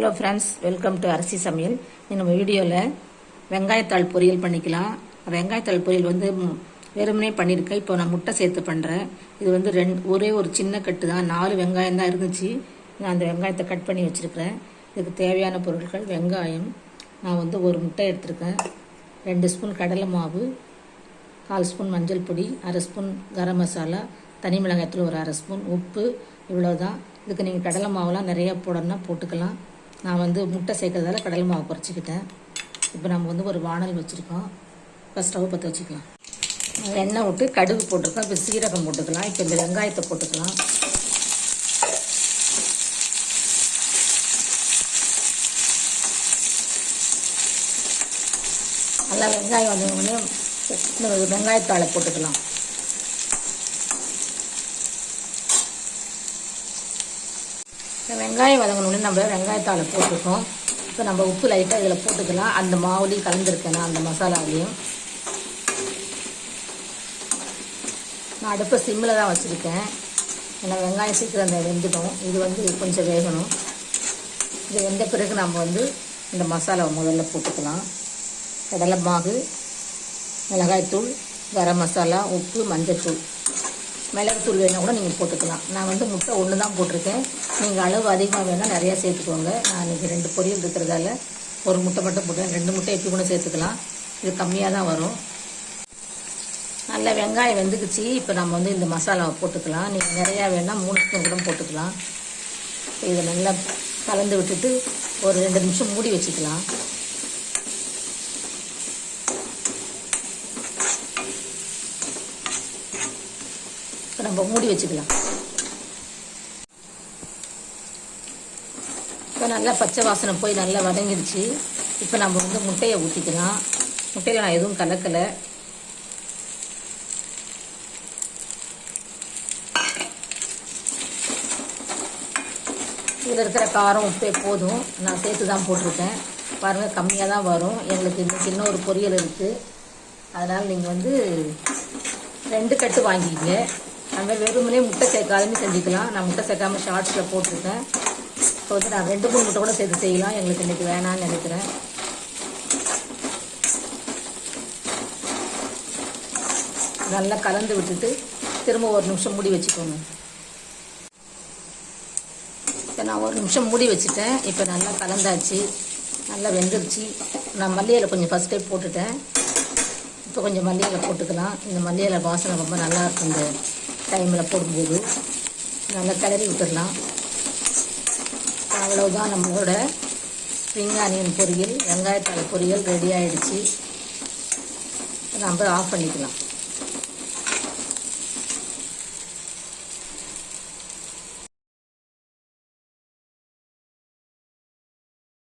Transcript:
Hello friends welcome to அரிசி சமையல் நம்ம வீடியோவில் வெங்காயத்தாள் பொரியல் பண்ணிக்கலாம். வெங்காயத்தாள் பொரியல் வந்து வெறுமனே பண்ணியிருக்கேன் இப்போ நான் முட்டை சேர்த்து பண்ணுறேன் இது வந்து ரெண்டு ஒரே ஒரு சின்ன கட்டு தான். நாலு வெங்காயம் தான் இருந்துச்சு. நான் அந்த வெங்காயத்தை கட் பண்ணி வச்சுருக்கிறேன். இதுக்கு தேவையான பொருட்கள் வெங்காயம். நான் வந்து ஒரு முட்டை எடுத்திருக்கேன். ரெண்டு ஸ்பூன் கடலை மாவு கால் ஸ்பூன் மஞ்சள் பொடி அரை ஸ்பூன் கரம் மசாலா தனி மிளகாயத்தில் ஒரு அரை ஸ்பூன் உப்பு இவ்வளோ தான் இதுக்கு நீங்கள் கடலை மாவுலாம் நிறைய போடணும்னா போட்டுக்கலாம். நான் வந்து முட்டை சேர்க்கறதால கடலை மாவு குறைச்சிக்கிட்டேன். இப்போ நம்ம வந்து ஒரு வானல் வச்சுருக்கோம். இப்போ ஸ்டவ் பற்ற வச்சுக்கலாம். எண்ணெய் விட்டு கடுகு போட்டிருக்கோம் இப்போ சீரகம் போட்டுக்கலாம். இப்போ இந்த வெங்காயத்தை போட்டுக்கலாம். நல்லா வெங்காயம் வந்து வெங்காயத்தாளை போட்டுக்கலாம். வெங்காயம் வதங்கணும்னு நம்ம வெங்காயத்தாளை போட்டுருக்கோம். இப்போ நம்ம உப்பு லைட்டாக இதில் போட்டுக்கலாம். அந்த மாவுலேயும் கலந்துருக்கேன் அந்த மசாலாவிலையும் நான் அடுப்பை சிம்மில் தான் வச்சுருக்கேன். ஏன்னா வெங்காயம் சீக்கிரம் அந்த வெந்துடும். இது வந்து கொஞ்சம் வேகணும். இது வெந்த பிறகு நம்ம வந்து இந்த மசாலாவை முதல்ல போட்டுக்கலாம். கடலை மாவு மிளகாய்த்தூள் கரம் மசாலா உப்பு மஞ்சத்தூள். மிளகுத்தூள் வேணால் கூட நீங்கள் போட்டுக்கலாம். நான் வந்து முட்டை ஒன்று தான் போட்டிருக்கேன். நீங்கள் அளவு அதிகமாக வேணால் நிறையா சேர்த்துக்கோங்க. நான் இன்றைக்கி ரெண்டு பொரியல் இருக்கிறதால ஒரு முட்டை மட்டும் போட்டேன். ரெண்டு முட்டை எப்படி கூட சேர்த்துக்கலாம். இது கம்மியாக தான் வரும். நல்ல வெங்காயம் வெந்துக்குச்சு. இப்போ நம்ம வந்து இந்த மசாலாவை போட்டுக்கலாம். நீங்கள் நிறையா வேணால் மூணு ஸ்பூன் கூட போட்டுக்கலாம். இதை நல்லா கலந்து விட்டுட்டு ஒரு ரெண்டு நிமிஷம் மூடி வச்சுக்கலாம். இப்போ நம்ம மூடி வச்சுக்கலாம். இப்போ நல்லா பச்சை வாசனை போய் நல்லா வதங்கிடுச்சு. இப்போ நம்ம வந்து முட்டையை ஊற்றிக்கலாம் முட்டையில் நான் எதுவும் கலக்கலை. இதில் இருக்கிற காரம் உப்பே போதும். நான் சேர்த்து தான் போட்டிருக்கேன். பாருங்கள் கம்மியாக தான் வரும். எங்களுக்கு இன்னைக்கு இன்னொரு பொரியல் இருக்குது அதனால் நீங்கள் வந்து ரெண்டு கட்டு வாங்கிக்கங்க. நம்ம வெறுமனே முட்டை சேர்க்காதுன்னு செஞ்சுக்கலாம். நான் முட்டை சேர்க்காம ஷார்ட்ஸில் போட்டிருக்கேன். இப்போ வந்து நான் ரெண்டு மூணு முட்டை கூட சேர்த்து செய்யலாம். எங்களுக்கு இன்றைக்கி வேணாம்னு நினைக்கிறேன். நல்லா கலந்து விட்டுட்டு திரும்ப ஒரு நிமிஷம் மூடி வச்சுக்கோங்க. இப்போ நான் ஒரு நிமிஷம் மூடி வச்சுட்டேன். இப்போ நல்லா கலந்தாச்சு. நல்லா வெந்துருச்சு. நான் மல்லியில கொஞ்சம் ஃபஸ்ட் டைம் போட்டுட்டேன். இப்போ கொஞ்சம் மல்லியில போட்டுக்கலாம். இந்த மல்லியில வாசனை ரொம்ப நல்லா இருக்கும் இந்த டைமில் போடும்போது நல்லா கிளறி விட்டுடலாம். அவ்வளோதான் நம்மளோட ஸ்ப்ரிங் ஆனியன் பொரியல் வெங்காயத்தாள் பொரியல் ரெடி ஆகிடுச்சி நம்ம ஆஃப் பண்ணிக்கலாம்.